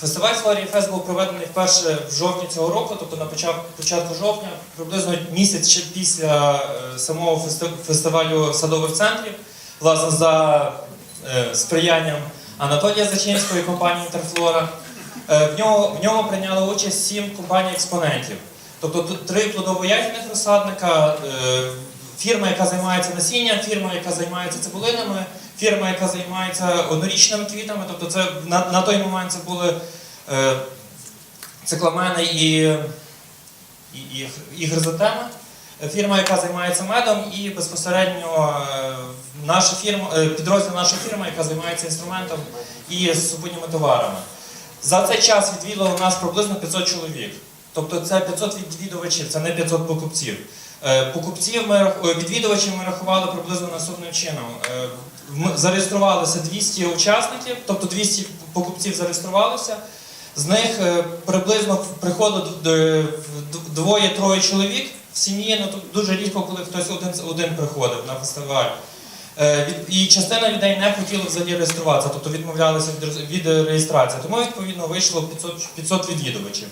Фестиваль Флорія Фест був проведений вперше в жовтні цього року, тобто на початку, жовтня, приблизно місяць ще після е, самого фестивалю садових центрів, власне, за е, сприянням Анатолія Зачинського і компанії Інтерфлора. Е, В ньому, в ньому прийняли участь сім компаній експонентів. Тобто три плодово-ягідних розсадника, фірма, яка займається насінням, фірма, яка займається цибулинами, фірма, яка займається однорічними квітами. Тобто це на, на той момент це були е, цикламени і, і, і, і хризантеми. Фірма, яка займається медом, і безпосередньо е, наша фірма, е, підрозділ нашої фірми, яка займається інструментом і супутніми товарами. За цей час відвідало нас приблизно 500 чоловік. Тобто це 500 відвідувачів, це не 500 покупців. Е, Покупців ми відвідувачів ми рахували приблизно наступним чином. Зареєструвалося 200 учасників, тобто 200 покупців зареєструвалося. З них е, приблизно приходило двоє-троє чоловік в сім'ї. Ну дуже рідко, коли хтось один, один приходив на фестиваль. Е, І частина людей не хотіла взагалі реєструватися, тобто відмовлялися від, реєстрації. Тому відповідно вийшло 500, 500 відвідувачів.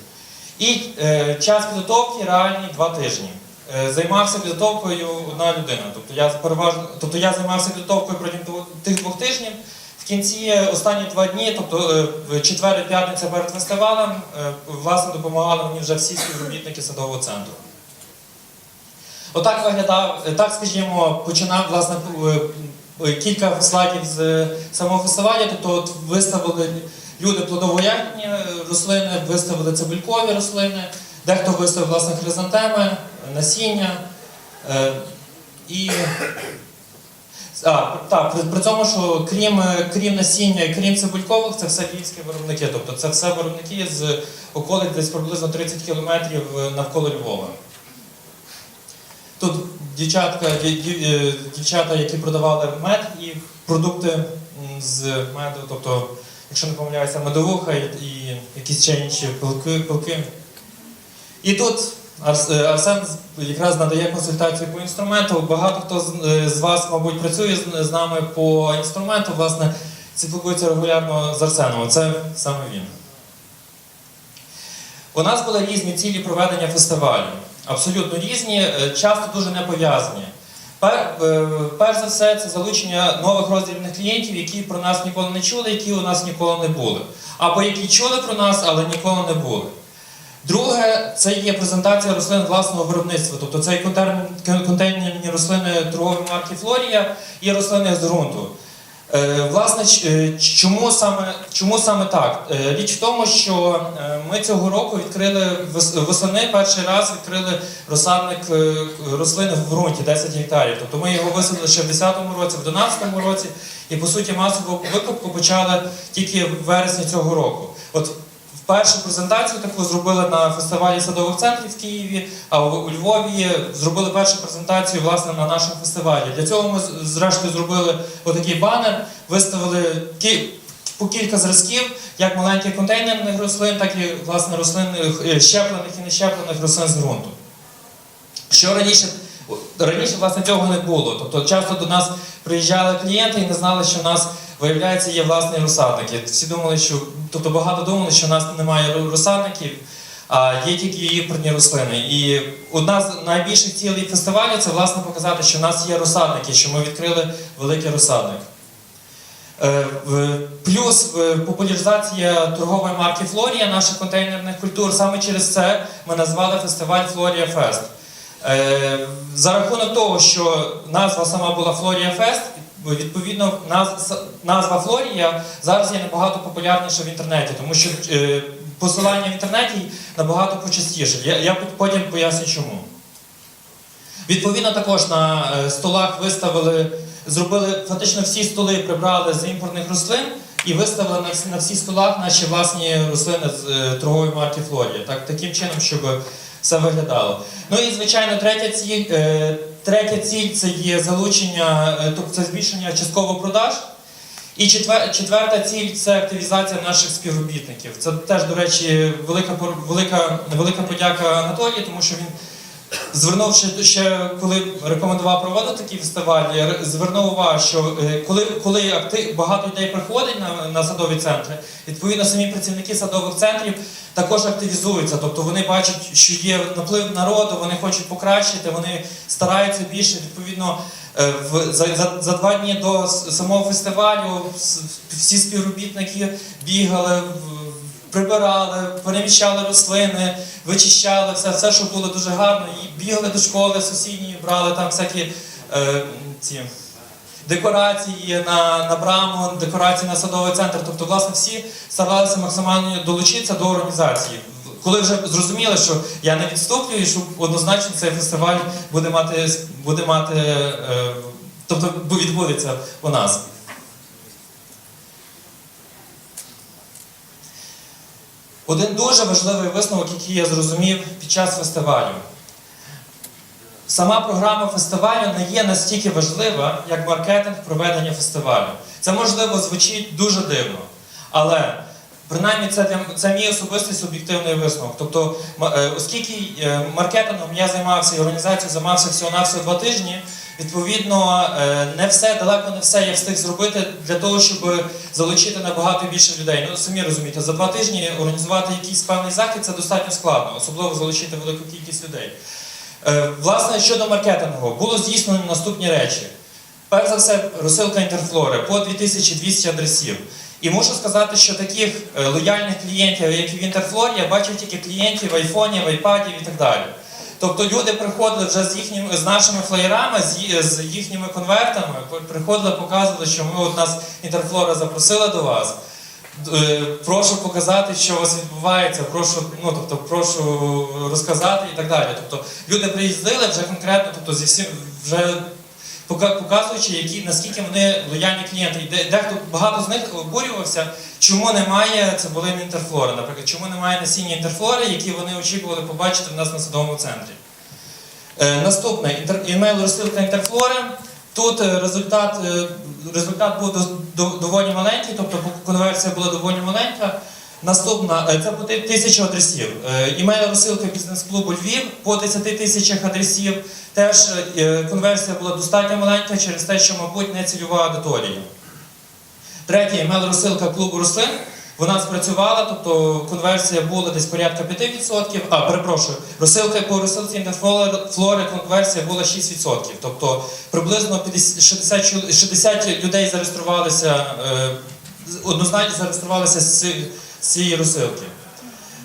І е, час підготовки реальний два тижні. Е, займався підготовкою одна людина. Тобто я переважно, тобто я займався підготовкою протягом тих двох тижнів. В кінці останні два дні, тобто е, четвер і п'ятниця перед фестивалем, е, власне допомагали мені вже всі співробітники садового центру. Отак виглядав, так скажімо, починав власне кілька слайдів з самого фестивалю. Тобто от виставили люди плодово-ягідні рослини, виставили цибулькові рослини, дехто виставив власне хризантеми, насіння. Е, І а, так, при, цьому, що крім, крім насіння і крім цибулькових, це все львівські виробники. Тобто це все виробники з околиць десь приблизно 30 кілометрів навколо Львова. Тут дівчатка, дів- дів- е, дівчата, які продавали мед і продукти з меду, тобто, якщо не помиляюся, медовуха і, і якісь ще інші пилки. пилки. І тут Арсен якраз надає консультацію по інструменту. Багато хто з, е, вас, мабуть, працює з, нами по інструменту, власне, спілкується регулярно з Арсеном. Це саме він. У нас були різні цілі проведення фестивалю. Абсолютно різні, е, часто дуже не пов'язані. Пер, е, перш за все, це залучення нових роздільних клієнтів, які про нас ніколи не чули, які у нас ніколи не були. Або які чули про нас, але ніколи не були. Друге, це є презентація рослин власного виробництва. Тобто це контейнерні рослини торгової марки Флорія і рослини з ґрунту. Е, Власне, е, чому саме, чому саме так? Е, Річ в тому, що ми цього року відкрили восени перший раз відкрили розсадник рослин в ґрунті 10 гектарів. Тобто ми його висадили ще в 10-му році, в 12-му році, і по суті масову викупку почали тільки в вересні цього року. От Першу презентацію таку зробили на фестивалі садових центрів в Києві, а у Львові зробили першу презентацію власне на нашому фестивалі. Для цього ми зрештою зробили отакий банер, виставили по кілька зразків, як маленьких контейнерних рослин, так і власне рослин е, щеплених і нещеплених рослин з ґрунту. Що раніше, раніше власне цього не було. Тобто часто до нас приїжджали клієнти і не знали, що в нас виявляється є власний розсадник. Всі думали, що тобто багато думали, що в нас немає розсадників, а є тільки імпортні рослини. І одна з найбільших цілей фестивалю це власне показати, що в нас є розсадники, що ми відкрили великий розсадник. Е, Плюс е, популяризація торгової марки Флорія, наших контейнерних культур. Саме через це ми назвали фестиваль Флорія Фест. Е, За рахунок того, що назва сама була Флорія Фест, відповідно, назва Флорія зараз є набагато популярніша в інтернеті, тому що е, посилання в інтернеті набагато почастіше. Я, потім поясню чому. Відповідно, також на е, столах виставили, зробили фактично всі столи прибрали з імпортних рослин і виставили на, на всі столах наші власні рослини з е, торгової марки Флорія. Так, таким чином, щоб все виглядало. Ну і звичайно, третя е, третя ціль це є залучення, е, тобто це збільшення частково продаж. І четвер, четверта ціль це активізація наших співробітників. Це теж, до речі, велика, велика, велика подяка Анатолію, тому що він звернувши ще, коли рекомендував проводити такі фестивалі, звернув увагу, що е, коли, коли актив, багато людей приходить на, на садові центри, відповідно самі працівники садових центрів також активізуються. Тобто вони бачать, що є наплив народу, вони хочуть покращити, вони стараються більше. Відповідно, е, в, за, за, за два дні до самого фестивалю всі співробітники бігали. Прибирали, переміщали рослини, вичищали все, все, що було дуже гарно. І бігали до школи сусідньої, брали там всякі е, ці декорації на, на браму, декорації на садовий центр. Тобто, власне, всі старалися максимально долучитися до організації. Коли вже зрозуміли, що я не відступлюю, і що однозначно цей фестиваль буде мати, буде мати е, тобто відбудеться у нас. Один дуже важливий висновок, який я зрозумів під час фестивалю. Сама програма фестивалю не є настільки важлива, як маркетинг проведення фестивалю. Це можливо звучить дуже дивно, але принаймні це, це мій особистий суб'єктивний висновок. Тобто, е, оскільки е, маркетингом я займався і організацією займався всього-навсього два тижні, відповідно, е, не все, далеко не все я встиг зробити для того, щоб залучити набагато більше людей. Ну, самі розумієте, за два тижні організувати якийсь певний захід це достатньо складно, особливо залучити велику кількість людей. Е, Власне, щодо маркетингу, було здійснено наступні речі. Перш за все, розсилка інтерфлори по 2200 адресів. І мушу сказати, що таких е, лояльних клієнтів, як і в інтерфлорі, я бачив тільки клієнтів в айфоні, в айпаді і так далі. Тобто люди приходили вже з їхнім, з нашими флеєрами, з, з їхніми конвертами, приходили, показували, що ми от нас інтерфлора запросила до вас. Е, Прошу показати, що у вас відбувається, прошу, ну тобто, прошу розказати і так далі. Тобто люди приїздили вже конкретно, тобто зі всім вже показуючи, які наскільки вони лояльні клієнти. Дехто багато з них обурювався, чому немає цибулини інтерфлори, наприклад, чому немає насіння інтерфлори, які вони очікували побачити в нас на садовому центрі. Е, наступне імейл розсилка інтерфлори. Тут е, результат, е, результат був до- до- доволі маленький, тобто конверсія була доволі маленька. Наступна е, це по ти- тисячі адресів. Е, Імейл розсилка бізнес-клубу Львів по 10 тисячах адресів. Теж е, конверсія була достатньо маленька через те, що, мабуть, не цільова аудиторія. Третє, імейл розсилка клубу рослин. Вона спрацювала, тобто конверсія була десь порядка 5%, а перепрошую, розсилка по розсилці індефлори конверсія була 6%. Тобто приблизно 50, 60, 60 людей зареєструвалися, однозначно зареєструвалися з цієї розсилки.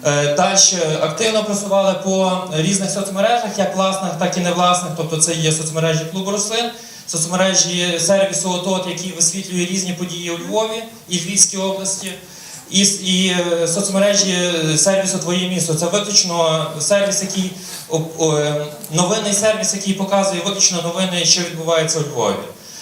Е, Далі активно просували по різних соцмережах, як власних, так і невласних. Тобто це є соцмережі клубу рослин, соцмережі сервісу ОТОТ, який висвітлює різні події у Львові і Львівській області. І, і е, соцмережі сервісу Твоє місто. Це виключно сервіс, який об- о, е, новинний сервіс, який показує виключно новини, що відбувається у Львові.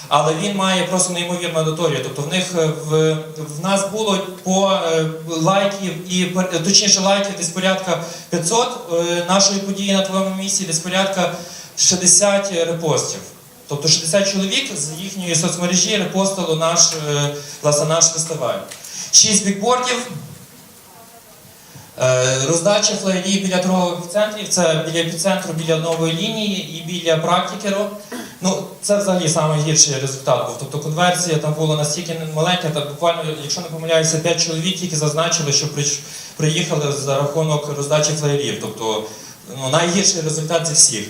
Але він має просто неймовірну аудиторію. Тобто в них е, в, в нас було по е, лайків і пер- точніше лайків десь порядка 500 е, нашої події на твоєму місці, десь порядка 60 репостів. Тобто 60 чоловік з їхньої соцмережі репостило наш, е, власне, наш фестиваль. 6 бікбордів. Е, Роздача флеєрів біля торгових центрів, це біля епіцентру, біля нової лінії і біля практикеру. Ну, це взагалі найгірший результат був. Тобто конверсія там була настільки маленька, та буквально, якщо не помиляюся, 5 чоловік тільки зазначили, що приїхали за рахунок роздачі флеєрів. Тобто ну, найгірший результат зі всіх.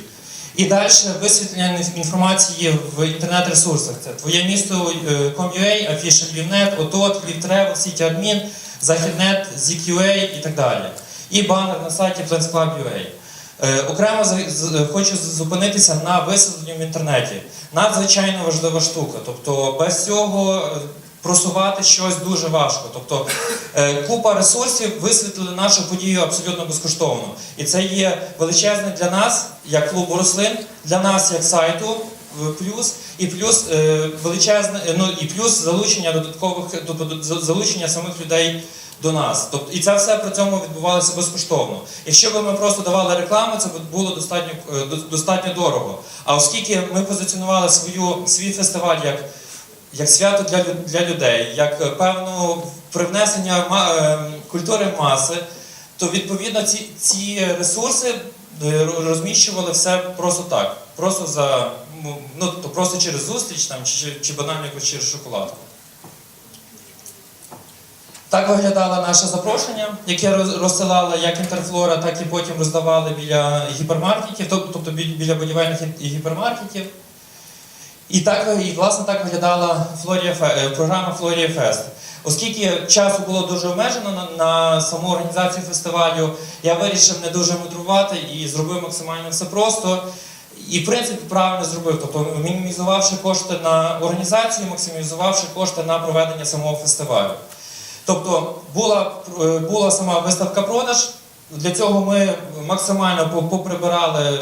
І далі висвітлення інформації в інтернет-ресурсах. Це твоє місто Com.ua, Афіша Львівнет, ОТОТ, Львівтревел, Сіті Адмін, Західнет, ZQA і так далі. І банер на сайті PlansClub.ua. Е, Окремо хочу зупинитися на висвітленні в інтернеті. Надзвичайно важлива штука. Тобто без цього е, просувати щось дуже важко. Тобто е, купа ресурсів висвітлили нашу подію абсолютно безкоштовно. І це є величезне для нас, як клубу рослин, для нас як сайту. Е, Плюс і плюс е, величезне, е, ну і плюс залучення додаткових тобто залучення самих людей до нас. Тобто і це все при цьому відбувалося безкоштовно. Якщо б ми просто давали рекламу, це було достатньо е, достатньо дорого. А оскільки ми позиціонували свою свій фестиваль як як свято для, для людей, як певну привнесення культури в маси, то відповідно ці, ці ресурси розміщували все просто так, просто за ну, то просто через зустріч там, чи, чи банально якось через шоколадку. Так виглядало наше запрошення, яке роз- розсилала як інтерфлора, так і потім роздавали біля гіпермаркетів, тобто біля будівельних гі- гіпермаркетів. І так і власне так виглядала Флорія е, програма Флорія Фест. Оскільки часу було дуже обмежено на, на саму організацію фестивалю, я вирішив не дуже мудрувати і зробив максимально все просто. І в принципі правильно зробив, тобто мінімізувавши кошти на організацію, максимізувавши кошти на проведення самого фестивалю. Тобто була, е, була сама виставка продаж. Для цього ми максимально поприбирали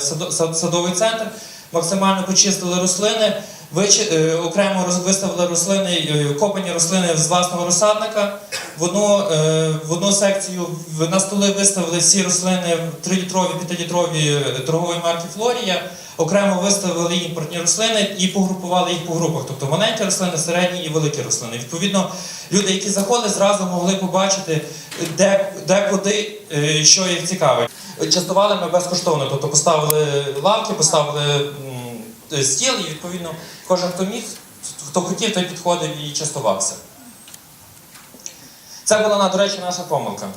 садовий центр, максимально почистили рослини, е, окремо виставили рослини, е, копані рослини з власного розсадника. В одну, в одну секцію на столи виставили всі рослини 3-літрові, 5-літрові торгової марки Флорія. Окремо виставили імпортні рослини і погрупували їх по групах, тобто маленькі рослини, середні і великі рослини. Відповідно, люди, які заходили, зразу могли побачити, де, де куди, е, що їх цікавить. Частували ми безкоштовно, тобто поставили лавки, поставили стіл, і відповідно кожен, хто міг, хто хотів, той підходив і частувався. Це була, до речі, наша помилка.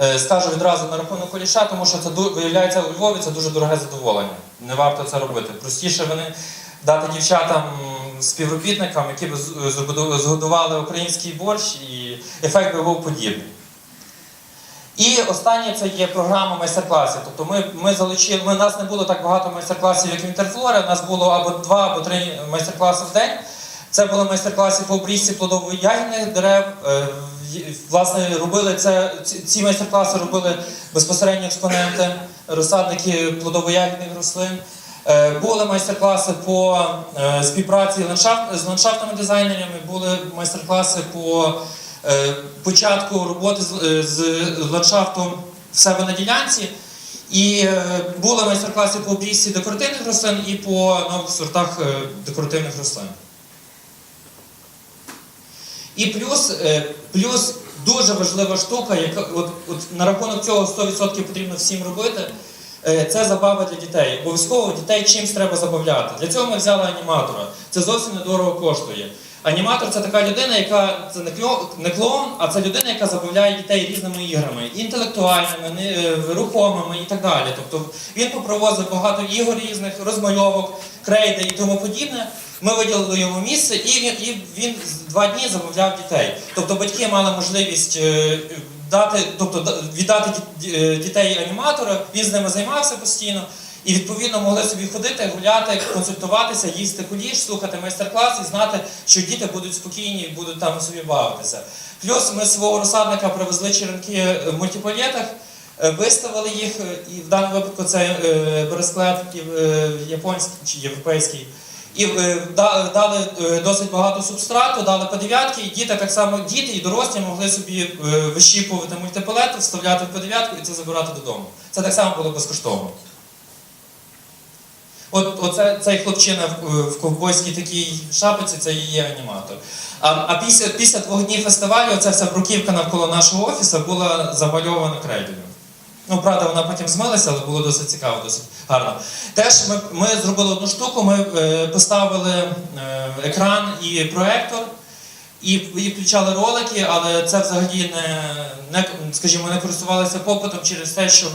Е, Скажу відразу на рахунок куліша, тому що це виявляється у Львові це дуже дороге задоволення. Не варто це робити. Простіше вони дати дівчатам співробітникам, які б згодували український борщ, і ефект би був подібний. І останнє це є програма майстер-класів. Тобто ми, ми залучили, ми, у нас не було так багато майстер-класів, як в Інтерфлорі, у нас було або два, або три майстер-класи в день. Це були майстер-класи по обрізці плодово-ягідних дерев. Власне, робили це, ці- майстер-класи робили безпосередньо експоненти, розсадники плодово-ягідних рослин. Е, Були майстер-класи по е, співпраці з ландшафтними дизайнерами, були майстер-класи по е, початку роботи з, ландшафтом в себе на ділянці. І були майстер-класи по обрізці декоративних рослин і по нових сортах е, декоративних рослин. І плюс, е, плюс дуже важлива штука, яка от, от на рахунок цього 100% потрібно всім робити. е, Це забава для дітей. Обов'язково дітей чимось треба забавляти. Для цього ми взяли аніматора. Це зовсім недорого коштує. Аніматор це така людина, яка це не не клоун, а це людина, яка забавляє дітей різними іграми, інтелектуальними, е, рухомими і так далі. Тобто він попровозив багато ігор різних, розмальовок, крейди і тому подібне. Ми виділили йому місце, і він, і він два дні забавляв дітей. Тобто батьки мали можливість е, дати, тобто да- віддати е, дітей аніматора, він з ними займався постійно. І відповідно могли собі ходити, гуляти, консультуватися, їсти куліш, слухати майстер-клас і знати, що діти будуть спокійні і будуть там собі бавитися. Плюс ми свого розсадника привезли черенки в мультипалетах, е, виставили їх, е, і в даному випадку це е, бересклет е, японський чи європейський. І е, дали е, досить багато субстрату, дали по дев'ятки, і діти так само діти і дорослі могли собі е, вищіпувати мультипалети, вставляти в по дев'ятку і це забирати додому. Це так само було безкоштовно. От оце, цей хлопчина в, в ковбойській такій шапці, це є аніматор. А, а після, після двох днів фестивалю оця вся бруківка навколо нашого офісу була замальована крейдою. Ну, правда, вона потім змилася, але було досить цікаво, досить гарно. Теж ми, ми зробили одну штуку, ми е, поставили е, екран і проектор, і, і включали ролики, але це взагалі не, не, скажімо, не користувалися попитом через те, що е,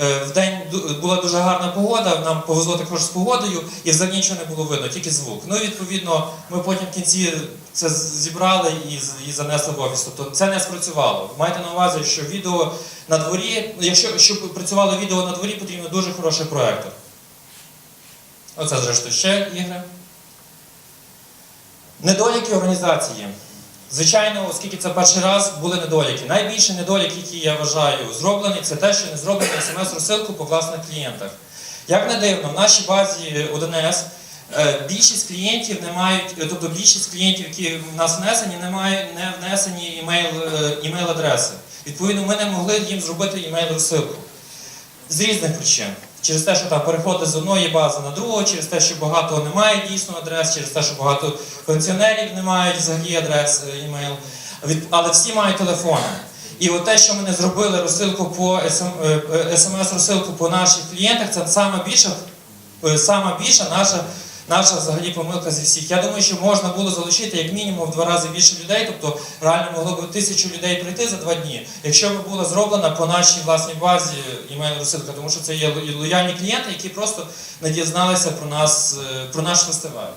в день була дуже гарна погода, нам повезло також з погодою, і взагалі нічого не було видно, тільки звук. Ну відповідно, ми потім в кінці це зібрали і, і занесли в офіс. Тобто це не спрацювало. Майте на увазі, що відео на дворі, якщо щоб працювало відео на дворі, потрібно дуже хороший проектор. Оце, зрештою, ще ігри. Недоліки організації. Звичайно, оскільки це перший раз, були недоліки. Найбільший недолік, який я вважаю зроблений, це те, що не зроблено смс-розсилку по власних клієнтах. Як не дивно, в нашій базі 1С е, більшість клієнтів не мають, е, тобто більшість клієнтів, які в нас внесені, не мають не внесені імейл, е, імейл-адреси. Відповідно, ми не могли їм зробити імейл-розсилку. З різних причин. Через те, що там переходи з одної бази на другу, через те, що багато немає дійсно адрес, через те, що багато пенсіонерів не мають взагалі адрес е, імейл. Але всі мають телефони. І от те, що ми не зробили розсилку по смс-розсилку по наших клієнтах, це саме е, більша наша, наша взагалі помилка зі всіх. Я думаю, що можна було залучити як мінімум в два рази більше людей, тобто реально могло б тисячу людей прийти за два дні, якщо б була зроблена по нашій власній базі імейл розсилка, тому що це є лояльні клієнти, які просто не дізналися про нас, е, про наш фестиваль.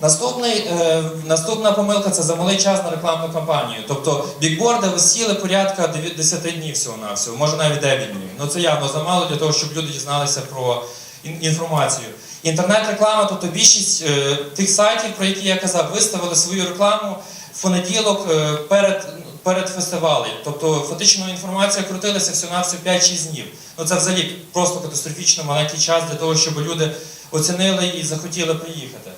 Наступний, е, наступна помилка це замалий час на рекламну кампанію. Тобто бікборди висіли порядка 10 днів всього на всього, може навіть 9 днів. Ну це явно замало для того, щоб люди дізналися про інформацію. Інтернет-реклама, тобто більшість е, тих сайтів, про які я казав, виставили свою рекламу в понеділок е, перед, перед фестивалем. Тобто фактично інформація крутилася всього на всього 5-6 днів. Ну це взагалі просто катастрофічно маленький час для того, щоб люди оцінили і захотіли приїхати.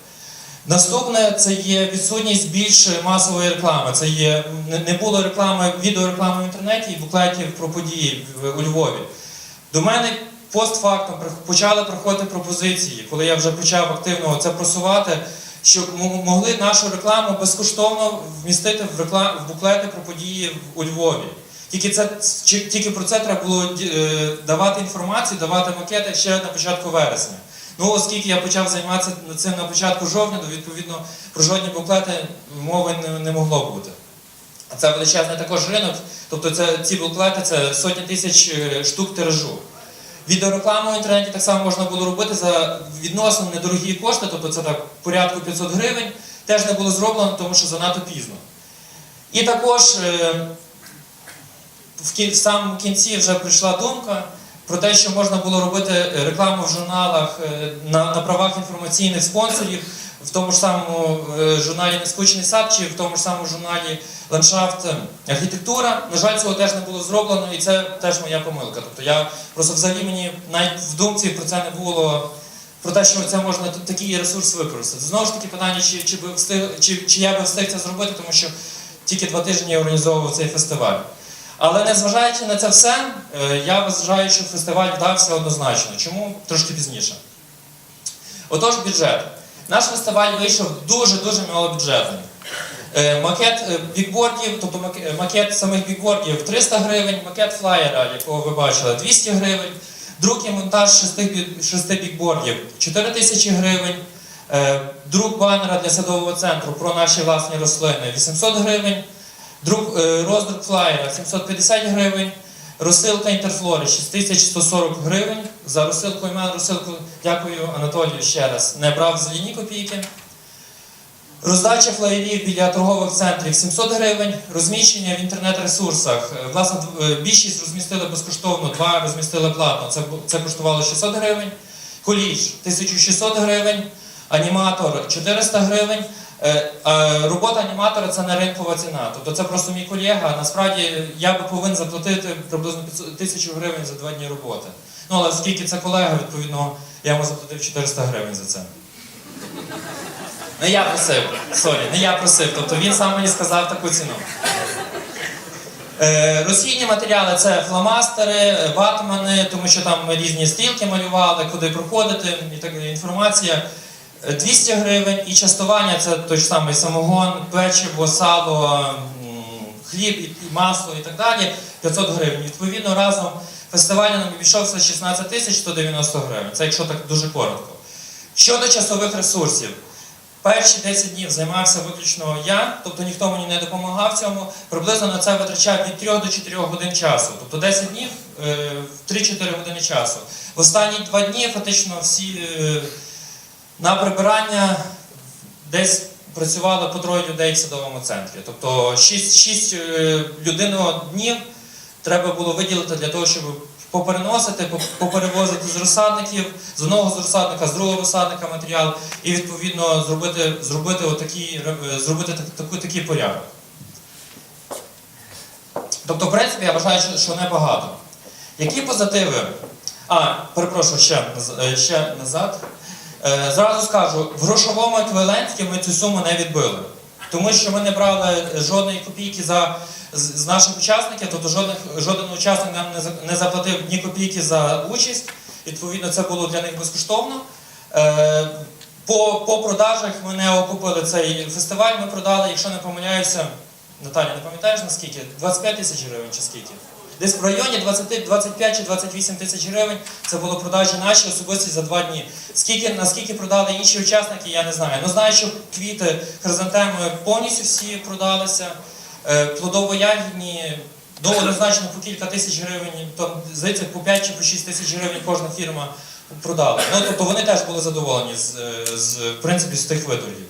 Наступне це є відсутність більш масової реклами. Це є не- було реклами, відеореклами в інтернеті і буклетів про події у Львові. До мене постфактом почали приходити пропозиції, коли я вже почав активно це просувати, щоб могли нашу рекламу безкоштовно вмістити в реклам в буклети про події у Львові. Тільки це тільки про це треба було е, давати інформацію, давати макети ще на початку вересня. Ну, оскільки я почав займатися цим на початку жовтня, то відповідно про жодні буклети мови не, не могло бути. А це величезний також ринок, тобто це, ці буклети це сотні тисяч е, штук тиражу. Відеорекламу в інтернеті так само можна було робити за відносно недорогі кошти, тобто це так порядку 500 гривень, теж не було зроблено, тому що занадто пізно. І також е, в самому кінці вже прийшла думка про те, що можна було робити рекламу в журналах е, на, на правах інформаційних спонсорів, в тому ж самому е, журналі Нескучний сад чи в тому ж самому журналі Ландшафт архітектура. На жаль, цього теж не було зроблено, і це теж моя помилка. Тобто я просто взагалі мені навіть в думці про це не було. Про те, що це можна такий ресурс використати. Знову ж таки, питання, чи, чи, би встиг, чи, чи я би встиг це зробити, тому що тільки два тижні я організовував цей фестиваль. Але незважаючи на це все, е, я вважаю, що фестиваль вдався однозначно. Чому? Трошки пізніше. Отож, бюджет. Наш фестиваль вийшов дуже-дуже малобюджетний. Е, Макет е, бікбордів, тобто е, макет самих бікбордів 300 гривень, макет флаєра, якого ви бачили, 200 гривень, друк і монтаж шести, шести бікбордів 4 тисячі гривень, друк банера для садового центру про наші власні рослини 800 гривень, друк, роздрук флаєра 750 гривень, розсилка інтерфлори 6140 гривень. За розсилку імен розсилку дякую Анатолію ще раз. Не брав взагалі ні копійки. Роздача флаєрів біля торгових центрів 700 гривень, розміщення в інтернет-ресурсах. Е, Власне, е, більшість розмістили безкоштовно, два розмістили платно. Це, це коштувало 600 гривень. Коліж 1600 гривень, аніматор 400 гривень. Е, е, Робота аніматора це не ринкова ціна. Тобто це просто мій колега. Насправді я би повинен заплатити приблизно 500 тисячу гривень за два дні роботи. Ну але оскільки це колега, відповідно, я йому заплатив 400 гривень за це. Не я просив, сорі, не я просив. Тобто він сам мені сказав таку ціну. Е, Розхідні матеріали це фломастери, ватмани, тому що там різні стрілки малювали, куди проходити, і так інформація. Е, 200 гривень і частування це той самий самогон, печиво, сало, хліб і масло і так далі. 500 гривень. Відповідно, разом фестиваль нам обійшовся 16 тисяч 190 гривень. Це якщо так дуже коротко. Щодо часових ресурсів. Перші 10 днів займався виключно я, тобто ніхто мені не допомагав цьому. Приблизно на це витрачав від 3 до 4 годин часу. Тобто 10 днів е, 3-4 години часу. В останні два дні фактично всі е, на прибирання десь працювало по троє людей в садовому центрі. Тобто 6, 6 людину днів треба було виділити для того, щоб попереносити, поперевозити з розсадників, з одного з розсадника, з другого розсадника матеріал, і відповідно зробити, зробити, отакий, е, зробити так- таку, такий порядок. Тобто, в принципі, я вважаю, що, що небагато. Які позитиви? А, перепрошую, ще, е, ще назад. Е, Зразу скажу, в грошовому еквіваленті ми цю суму не відбили. Тому що ми не брали жодної копійки за, з, наших учасників, тобто жодних, жоден учасник нам не, не заплатив ні копійки за участь. Відповідно, це було для них безкоштовно. Е, по, по продажах ми не окупили цей фестиваль. Ми продали, якщо не помиляюся, Наталя, не пам'ятаєш наскільки? 25 тисяч гривень чи скільки? Десь в районі 20, 25 чи 28 тисяч гривень це було продажі наші особисті за два дні. Скільки, наскільки продали інші учасники, я не знаю. Ну знаю, що квіти хризантеми повністю всі продалися. Е, Плодово-ягідні, однозначно по кілька тисяч гривень, там, здається, по 5 чи по 6 тисяч гривень кожна фірма продала. Ну тобто вони теж були задоволені з, е, з в принципі з тих виторгів.